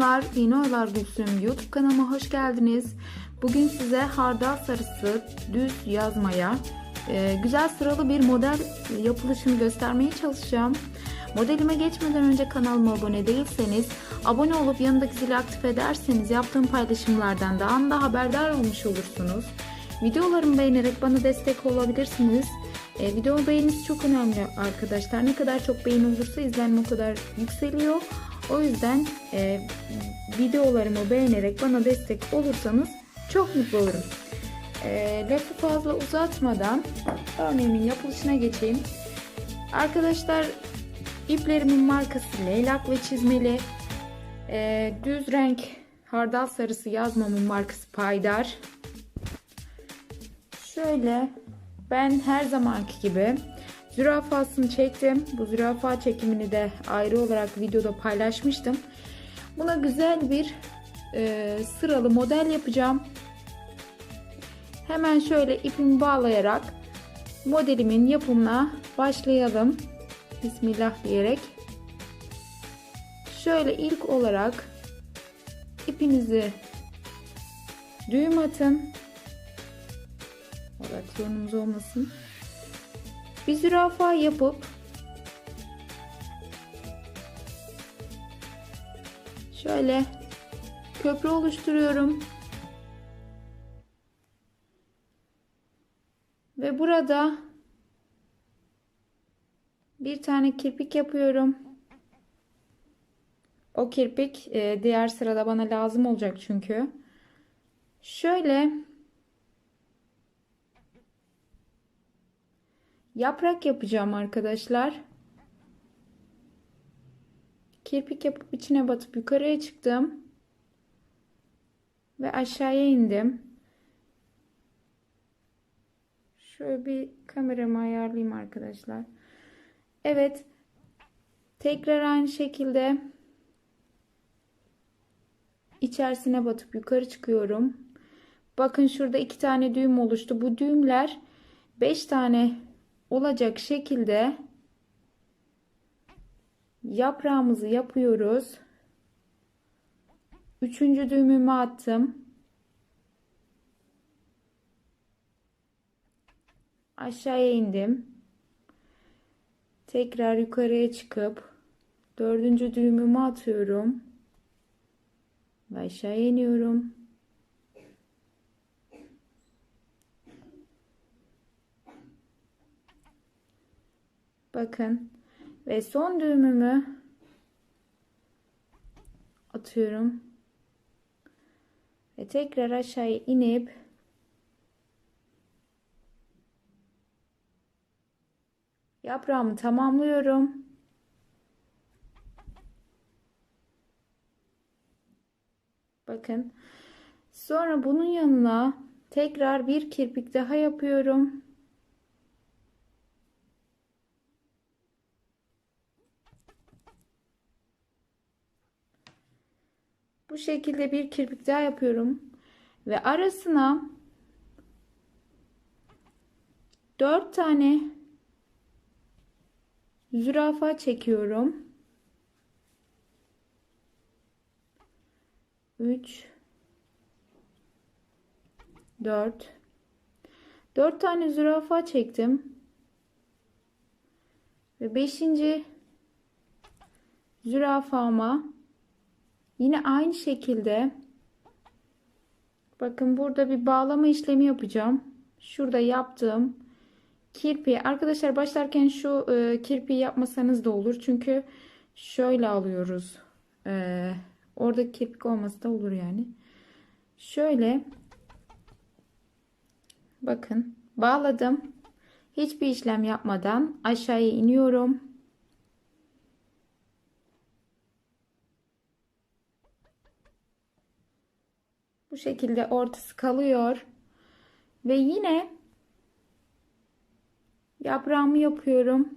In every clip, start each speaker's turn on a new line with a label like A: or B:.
A: Selamlar, Yeni Oyalar Gülsüm YouTube kanalıma hoş geldiniz. Bugün size hardal sarısı düz yazmaya e, güzel sıralı bir model yapılışını göstermeye çalışacağım. Modelime geçmeden önce kanalıma abone değilseniz, abone olup yanındaki zili aktif ederseniz yaptığım paylaşımlardan da anda haberdar olmuş olursunuz. Videolarımı beğenerek bana destek olabilirsiniz. E, video beğenisi çok önemli arkadaşlar. Ne kadar çok beğeni olursa izlenme o kadar yükseliyor. O yüzden e, videolarımı beğenerek bana destek olursanız çok mutlu olurum. E, lafı fazla uzatmadan örneğimin yapılışına geçeyim. Arkadaşlar iplerimin markası leylak ve çizmeli. E, düz renk hardal sarısı yazmamın markası Paydar. Şöyle ben her zamanki gibi zürafasını çektim. Bu zürafa çekimini de ayrı olarak videoda paylaşmıştım. Buna güzel bir e, sıralı model yapacağım. Hemen şöyle ipimi bağlayarak modelimin yapımına başlayalım. Bismillah diyerek. Şöyle ilk olarak ipinizi düğüm atın. Orasyonumuz olmasın. Bir zürafa yapıp şöyle köprü oluşturuyorum. Ve burada bir tane kirpik yapıyorum. O kirpik e, diğer sırada bana lazım olacak çünkü. Şöyle yaprak yapacağım arkadaşlar. Kirpik yapıp içine batıp yukarıya çıktım. Ve aşağıya indim. Şöyle bir kameramı ayarlayayım arkadaşlar. Evet. Tekrar aynı şekilde içerisine batıp yukarı çıkıyorum. Bakın şurada iki tane düğüm oluştu. Bu düğümler 5 tane olacak şekilde yaprağımızı yapıyoruz. Üçüncü düğümümü attım. Aşağıya indim. Tekrar yukarıya çıkıp dördüncü düğümümü atıyorum. Ve aşağıya iniyorum. Bakın. Ve son düğümümü atıyorum. Ve tekrar aşağıya inip yaprağımı tamamlıyorum. Bakın. Sonra bunun yanına tekrar bir kirpik daha yapıyorum. Bu şekilde bir kirpik daha yapıyorum. Ve arasına 4 tane zürafa çekiyorum. 3 4 4 tane zürafa çektim. Ve 5. zürafama Yine aynı şekilde bakın burada bir bağlama işlemi yapacağım. Şurada yaptığım kirpi arkadaşlar başlarken şu e, kirpiği yapmasanız da olur. Çünkü şöyle alıyoruz. E, orada kirpik olması da olur yani. Şöyle bakın bağladım. Hiçbir işlem yapmadan aşağıya iniyorum. Şekilde ortası kalıyor. Ve yine yaprağımı yapıyorum.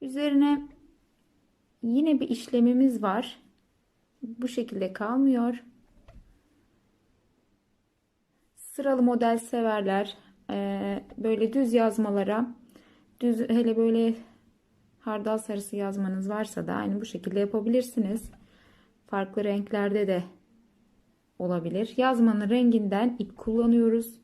A: Üzerine yine bir işlemimiz var. Bu şekilde kalmıyor. sıralı model severler. Ee, böyle düz yazmalara düz hele böyle hardal sarısı yazmanız varsa da aynı bu şekilde yapabilirsiniz. Farklı renklerde de olabilir. Yazmanın renginden ip kullanıyoruz.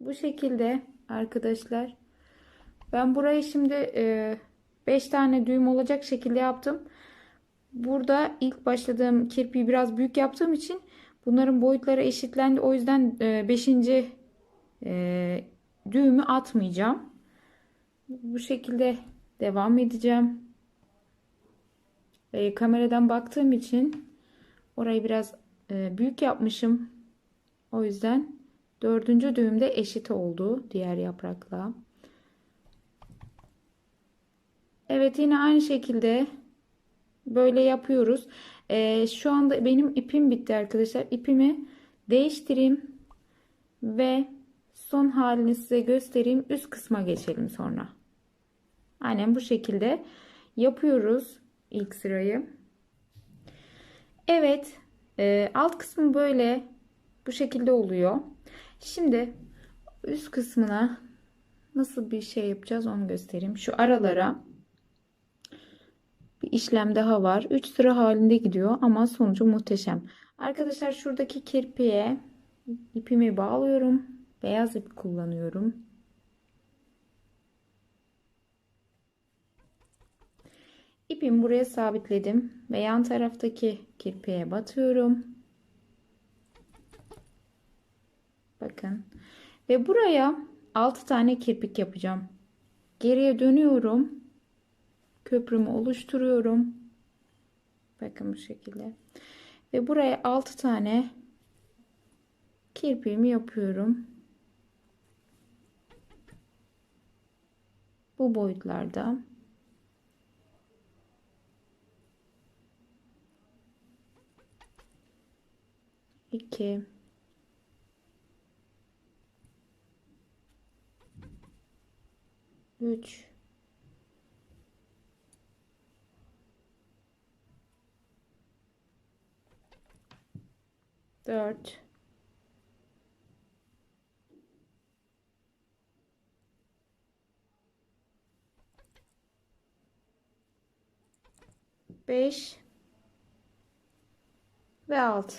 A: Bu şekilde arkadaşlar. Ben burayı şimdi 5 e, tane düğüm olacak şekilde yaptım. Burada ilk başladığım kirpiği biraz büyük yaptığım için bunların boyutları eşitlendi. O yüzden 5. E, e, düğümü atmayacağım. Bu şekilde devam edeceğim. E, kameradan baktığım için orayı biraz büyük yapmışım. O yüzden dördüncü düğümde eşit oldu diğer yaprakla. Evet yine aynı şekilde böyle yapıyoruz. Ee, şu anda benim ipim bitti arkadaşlar. İpimi değiştireyim ve son halini size göstereyim. Üst kısma geçelim sonra. Aynen bu şekilde yapıyoruz ilk sırayı. Evet e, alt kısmı böyle bu şekilde oluyor. Şimdi üst kısmına nasıl bir şey yapacağız onu göstereyim. Şu aralara bir işlem daha var. 3 sıra halinde gidiyor ama sonucu muhteşem. Arkadaşlar şuradaki kirpiğe ipimi bağlıyorum. Beyaz ip kullanıyorum. İpimi buraya sabitledim ve yan taraftaki kirpiğe batıyorum. Bakın. Ve buraya 6 tane kirpik yapacağım. Geriye dönüyorum köprümü oluşturuyorum. Bakın bu şekilde. Ve buraya 6 tane kirpiğimi yapıyorum. Bu boyutlarda. İki. Üç. 4 5 ve 6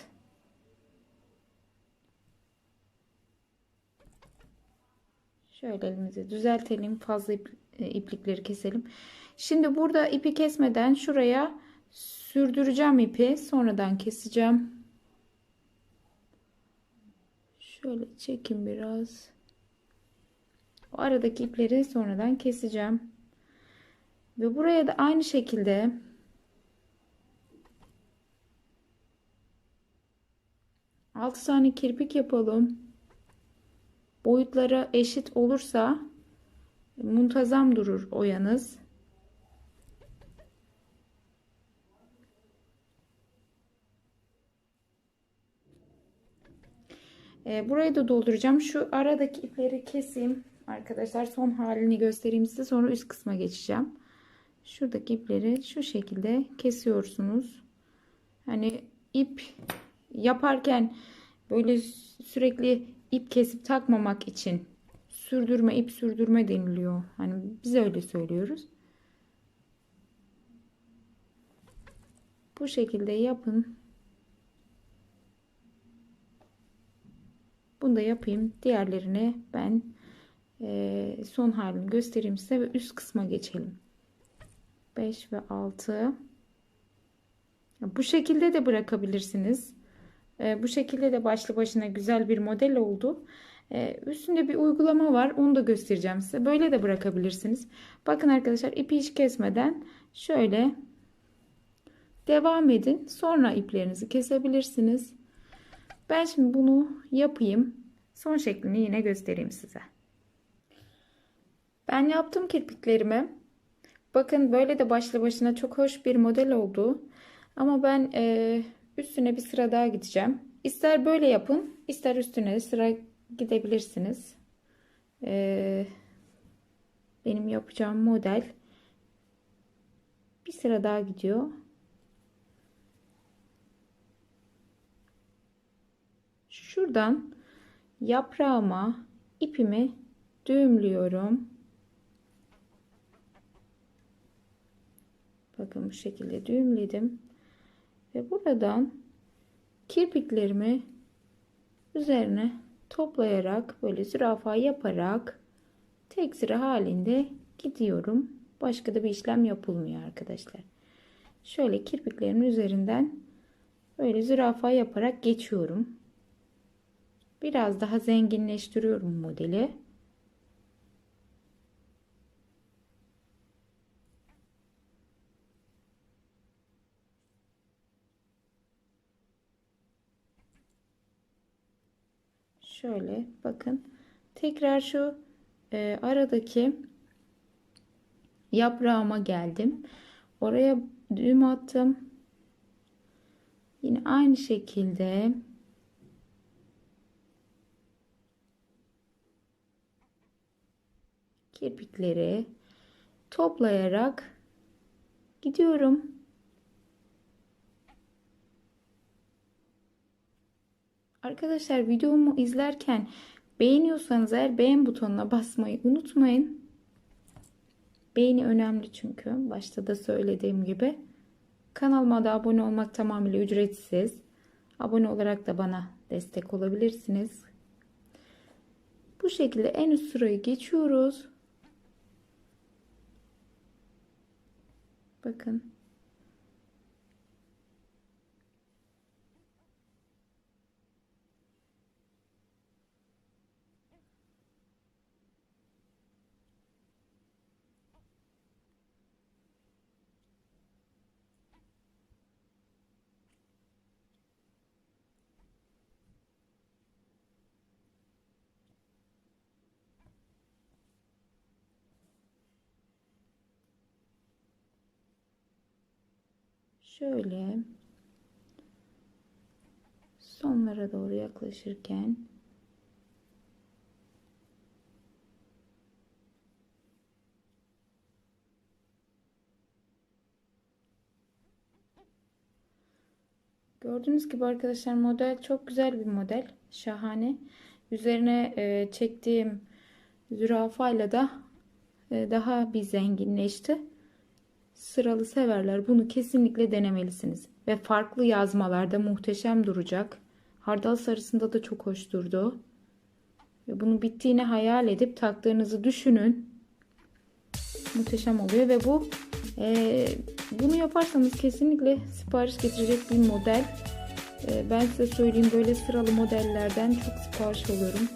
A: Şöyle elimizi düzeltelim. Fazla ip, e, iplikleri keselim. Şimdi burada ipi kesmeden şuraya sürdüreceğim ipi. Sonradan keseceğim. Şöyle çekin biraz. O aradaki ipleri sonradan keseceğim. Ve buraya da aynı şekilde altı tane kirpik yapalım. Boyutları eşit olursa muntazam durur oyanız. E, burayı da dolduracağım. Şu aradaki ipleri keseyim. Arkadaşlar son halini göstereyim size. Sonra üst kısma geçeceğim. Şuradaki ipleri şu şekilde kesiyorsunuz. Hani ip yaparken böyle sürekli ip kesip takmamak için sürdürme ip sürdürme deniliyor. Hani biz öyle söylüyoruz. Bu şekilde yapın. Da yapayım. Diğerlerini ben e, son halini göstereyim size ve üst kısma geçelim. 5 ve 6 bu şekilde de bırakabilirsiniz. E, bu şekilde de başlı başına güzel bir model oldu. E, üstünde bir uygulama var. Onu da göstereceğim size. Böyle de bırakabilirsiniz. Bakın arkadaşlar ipi hiç kesmeden şöyle devam edin. Sonra iplerinizi kesebilirsiniz. Ben şimdi bunu yapayım. Son şeklini yine göstereyim size. Ben yaptım kirpiklerimi. Bakın böyle de başlı başına çok hoş bir model oldu. Ama ben e, üstüne bir sıra daha gideceğim. İster böyle yapın, ister üstüne sıra gidebilirsiniz. E, benim yapacağım model bir sıra daha gidiyor. Şuradan yaprağıma ipimi düğümlüyorum. Bakın bu şekilde düğümledim. Ve buradan kirpiklerimi üzerine toplayarak böyle zürafa yaparak tek sıra halinde gidiyorum. Başka da bir işlem yapılmıyor arkadaşlar. Şöyle kirpiklerimin üzerinden böyle zürafa yaparak geçiyorum. Biraz daha zenginleştiriyorum modeli. Şöyle bakın. Tekrar şu e, aradaki yaprağıma geldim. Oraya düğüm attım. Yine aynı şekilde kirpikleri toplayarak gidiyorum. Arkadaşlar videomu izlerken beğeniyorsanız eğer beğen butonuna basmayı unutmayın. Beğeni önemli çünkü. Başta da söylediğim gibi. Kanalıma da abone olmak tamamıyla ücretsiz. Abone olarak da bana destek olabilirsiniz. Bu şekilde en üst sırayı geçiyoruz. Bakın. Şöyle sonlara doğru yaklaşırken Gördüğünüz gibi arkadaşlar model çok güzel bir model. Şahane. Üzerine e, çektiğim zürafayla da e, daha bir zenginleşti sıralı severler bunu kesinlikle denemelisiniz. Ve farklı yazmalarda muhteşem duracak. Hardal sarısında da çok hoş durdu. Ve bunu bittiğini hayal edip taktığınızı düşünün. Muhteşem oluyor ve bu e, bunu yaparsanız kesinlikle sipariş getirecek bir model. E, ben size söyleyeyim böyle sıralı modellerden çok sipariş alıyorum.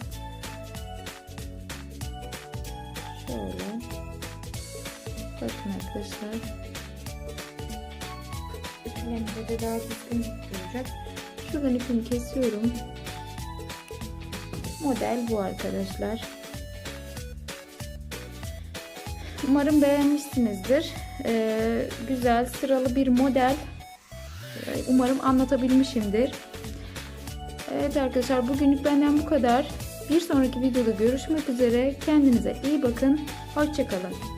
A: Şöyle. Bakın arkadaşlar. İplerinde de daha düzgün duracak. Şuradan ipimi kesiyorum. Model bu arkadaşlar. Umarım beğenmişsinizdir. Ee, güzel sıralı bir model. Ee, umarım anlatabilmişimdir. Evet arkadaşlar bugünlük benden bu kadar. Bir sonraki videoda görüşmek üzere. Kendinize iyi bakın. Hoşçakalın.